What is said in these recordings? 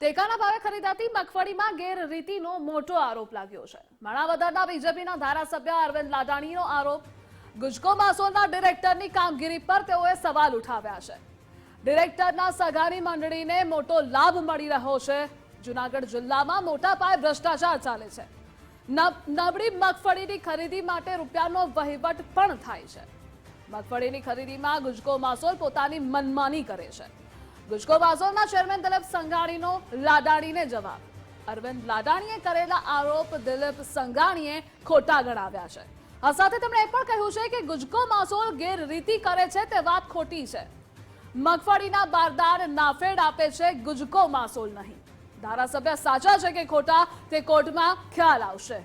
ટેકાના ભાવે ખરીદાતી મગફળીમાં ગેરરીતિનો મોટો આરોપ લાગ્યો છે. માણાવદરના બીજેપીના ધારાસભ્ય અરવિંદ લાડાણીનો આરોપ, ગુજકો માસોલના ડિરેક્ટરની કામગીરી પર તેઓએ સવાલ ઉઠાવ્યા છે. ડિરેક્ટરના સગાની મંડળીને મોટો લાભ મળી રહ્યો છે. જુનાગઢ જિલ્લામાં મોટા પાયે ભ્રષ્ટાચાર ચાલે છે. નબ- નબળી મગફળીની ખરીદી માટે રૂપિયાનો વહીવટ પણ થાય છે. મગફળીની ખરીદીમાં ગુજકો માસોલ પોતાની મનમાની કરે છે. ગુજકો ચેરમેન દિલીપ સંઘાણીનો લાદાણીને જવાબ. અરવિંદ લાદાણીએ કરેલા આરોપ દિલીપ સંઘાણીએ ખોટા ગણાવ્યા છે. આ સાથે તેમણે એ પણ કહ્યું છે કે ગુજકો માસોલ ગેરરીતિ કરે છે તે વાત ખોટી છે. મગફળીના બારદાર નાફેડ આપે છે ગુજકો માસોલ નહીં. ધારાસભ્ય સાચા છે કે ખોટા તે કોર્ટમાં ખ્યાલ આવશે.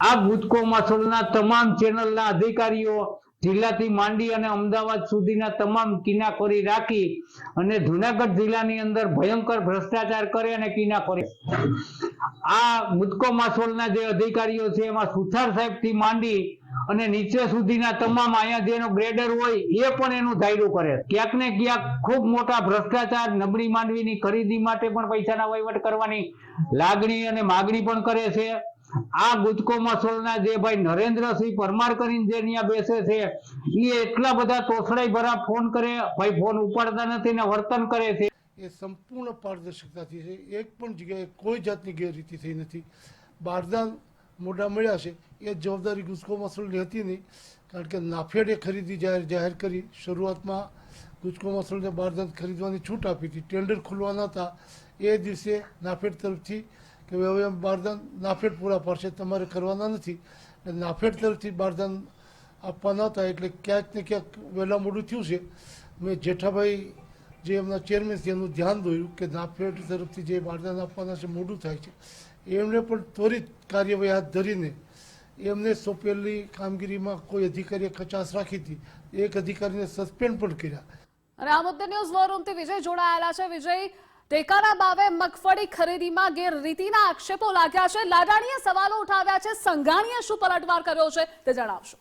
આ ગુજકો માસોલના તમામ ચેનલના અધિકારીઓ જિલ્લાથી માંડી અને અમદાવાદ સુધીના તમામ કિનાખોરી રાખી અને જુનાગઢ જિલ્લાની અંદર ભયંકર ભ્રષ્ટાચાર કરે અને કિનાખોરી આ મુદકો માસોલના જે અધિકારીઓ છે, એમાં સુથાર સાહેબથી માંડી અને નીચે સુધીના તમામ અહીંયા જેનો ગ્રેડર હોય, એ પણ એનું ધાયરું કરે. ક્યાંક ને ક્યાંક ખૂબ મોટા ભ્રષ્ટાચાર, નબળી માંડવીની ખરીદી માટે પણ પૈસાના વહીવટ કરવાની લાગણી અને માગણી પણ કરે છે. આ ગુજકો મસોલના જે ભાઈ નરેન્દ્રસિંહ પરમાર કરીને જે અહીંયા બેસે છે એ એટલા બધા તોસડાઈ ભરા ફોન કરે, ભાઈ ફોન ઉપાડતા નથી ને વર્તન કરે છે. એ સંપૂર્ણ પારદર્શકતાથી છે. એક પણ જગ્યાએ કોઈ જાતની ગેરરીતિ થઈ નથી. બારદાન મોઢા મળ્યા છે. એ જવાબદારી ગુજકો મસોલની હતી નહીં, કારણ કે નાફેડે ખરીદી જાહેર જાહેર કરી. શરૂઆતમાં ગુજકો મસોલને બારદાન ખરીદવાની છૂટ આપી હતી. ટેન્ડર ખુલવાના હતા. એ દિવસે નાફેડ તરફથી કે હવે બારદાન નાફેડ પૂરા પાડશે, તમારે કરવાના નથી. એટલે નાફેડ તરફથી બારદાન આપવાના હતા, એટલે ક્યાંક ને ક્યાંક વહેલા મોડું થયું છે. મેં જેઠાભાઈ જે એમના ચેરમેન છે, એનું ધ્યાન દોર્યું કે નાફેડ તરફથી જે બારદાન આપવાના છે, મોડું થાય છે. એમણે પણ ત્વરિત કાર્યવાહી હાથ ધરીને એમને સોંપેલી કામગીરીમાં કોઈ અધિકારીએ કચાશ રાખી હતી. એક અધિકારીને સસ્પેન્ડ પણ કર્યા. અને આ મુદ્દે ન્યૂઝ વોરૂમથી વિજય જોડાયેલા છે. વિજય ટેકાના ભાવે મગફળી ખરીદીમાં ગેરરીતિના આક્ષેપો લાગ્યા છે. લાડાણીએ સવાલો ઉઠાવ્યા છે. સંઘાણીએ શું પલટવાર કર્યો છે તે જણાવશો.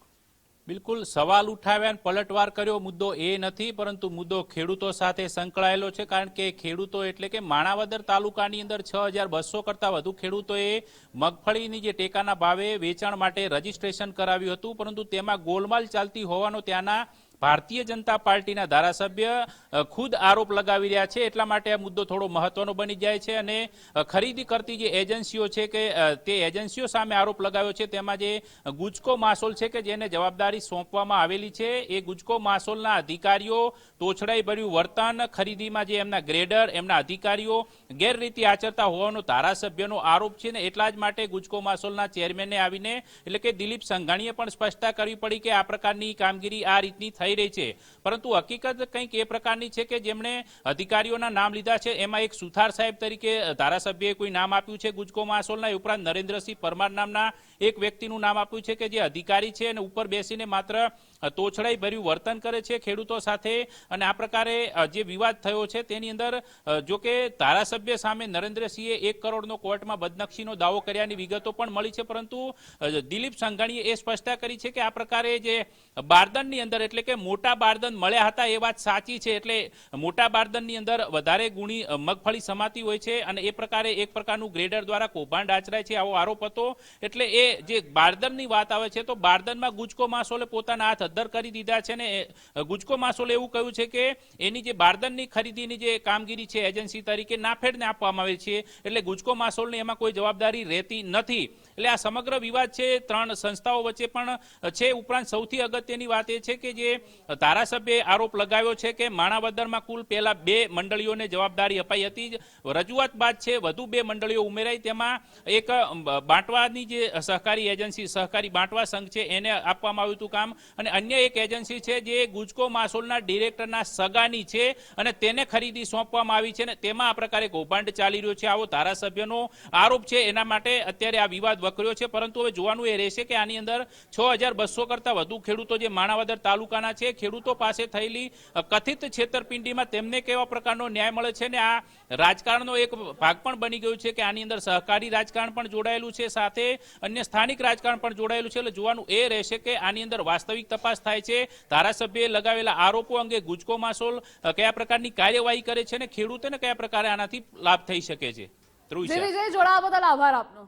બિલકુલ સવાલ ઉઠાવ્યા પલટવાર કર્યો મુદ્દો એ નથી, પરંતુ મુદ્દો ખેડૂતો સાથે સંકળાયેલો છે, કારણ કે ખેડૂતો એટલે કે માણાવદર તાલુકાની અંદર છ હજાર બસો કરતાં વધુ ખેડૂતોએ મગફળીની જે ટેકાના ભાવે વેચાણ માટે રજીસ્ટ્રેશન કરાવ્યું હતું, પરંતુ તેમાં ગોલમાલ ચાલતી હોવાનો ત્યાંના ભારતીય જનતા પાર્ટીના ધારાસભ્ય ખુદ આરોપ લગાવી રહ્યા છે. એટલા માટે આ મુદ્દો થોડો મહત્વનો બની જાય છે અને ખરીદી કરતી જે એજન્સીઓ છે કે તે એજન્સીઓ સામે આરોપ લગાવ્યો છે, તેમાં જે ગુજકો માસોલ છે કે જેને જવાબદારી સોંપવામાં આવેલી છે, એ ગુજકો માસોલના અધિકારીઓ તોછડાઈ ભર્યું વર્તન, ખરીદીમાં જે એમના ગ્રેડર, એમના અધિકારીઓ ગેરરીતિ આચરતા હોવાનો ધારાસભ્યનો આરોપ છે ને એટલા જ માટે ગુજકો માસોલના ચેરમેને આવીને, એટલે કે દિલીપ સંઘાણીએ પણ સ્પષ્ટતા કરવી પડી કે આ પ્રકારની કામગીરી આ રીતની થઈ રહી છે. પરંતુ હકીકત કંઈક એ પ્રકારની છે કે જેમણે અધિકારીઓના નામ લીધા છે, એમાં એક સુથાર સાહેબ તરીકે ધારાસભ્યએ કોઈ નામ આપ્યું છે ગુજકો માસોલના ઉપરાંત નરેન્દ્રસિંહ પરમાર નામના એક વ્યક્તિનું નામ આપ્યું છે કે જે અધિકારી છે અને ઉપર બેસીને માત્ર તોછડાઈ ભર્યું વર્તન કરે છે ખેડૂતો સાથે. અને આ પ્રકારે જે વિવાદ થયો છે તેની અંદર જો કે ધારાસભ્ય સામે નરેન્દ્રસિંહે એક કરોડનો કોર્ટમાં બદનક્ષીનો દાવો કર્યાની વિગતો પણ મળી છે. પરંતુ દિલીપ સંઘાણીએ એ સ્પષ્ટતા કરી છે કે આ પ્રકારે જે બારદનની અંદર એટલે કે મોટા બારદન મળ્યા હતા એ વાત સાચી છે. એટલે મોટા બારદનની અંદર વધારે ગુણી મગફળી સમાતી હોય છે અને એ પ્રકારે એક પ્રકારનું ગ્રેડર દ્વારા કૌભાંડ આચરાય છે. આવો આરોપ હતો. એટલે એ જે બારદનની વાત આવે છે, તો બારદનમાં ગુજકો માસોલે પોતાના હાથ અદ્ધર કરી દીધા છે ને ગુજકો માસોલે એવું કહ્યું છે કે એની જે બારદનની ખરીદીની જે કામગીરી છે, એજન્સી તરીકે નાફેડને આપવામાં આવે છે, એટલે ગુજકો માસોલની એમાં કોઈ જવાબદારી રહેતી નથી. એટલે આ સમગ્ર વિવાદ છે, ત્રણ સંસ્થાઓ વચ્ચે પણ છે. ઉપરાંત સૌથી અગત્યની વાત એ છે કે જે ધારાસભ્યએ આરોપ લગાવ્યો છે કે માણાવદરમાં કુલ પહેલા બે મંડળીઓને જવાબદારી અપાઈ હતી. રજૂઆત બાદ છે, વધુ બે મંડળીઓ ઉમેરાઈ. તેમાં એક બાંટવાની જે સહકારી એજન્સી, સહકારી બાંટવા સંઘ છે, એને આપવામાં આવ્યું હતું કામ. અને અન્ય એક એજન્સી છે જે ગુજકો માસોલના ડિરેક્ટરના સગાની છે અને તેને ખરીદી સોંપવામાં આવી છે અને તેમાં આ પ્રકારે કૌભાંડ ચાલી રહ્યો છે. આવો ધારાસભ્યનો આરોપ છે, એના માટે અત્યારે આ વિવાદ વકર્યો છે, પરંતુ હવે જોવાનું એ રહેશે કે આની અંદર છ હજાર બસો કરતા વધુ ખેડૂતો જે માણાવદર તાલુકાના છે, ખેડૂતો પાસે થયેલી કથિત છેતરપિંડીમાં તેમને કેવા પ્રકારનો ન્યાય મળે છે ને આ રાજકારણનો એક ભાગ પણ બની ગયો છે કે આની અંદર સહકારી રાજકારણ પણ જોડાયેલું છે. સાથે અન્ય અહીંયા સ્થાનિક રાજકારણ પણ જોડાયેલું છે. એટલે જોવાનું એ રહેશે કે આની અંદર વાસ્તવિક તપાસ થાય છે. ધારાસભ્યએ લગાવેલા આરોપો અંગે ગુજકો માસોલ કયા પ્રકારની કાર્યવાહી કરે છે અને ખેડૂતોને કયા પ્રકારે આનાથી લાભ થઈ શકે છે? જોડાવા બદલ આભાર આપનો.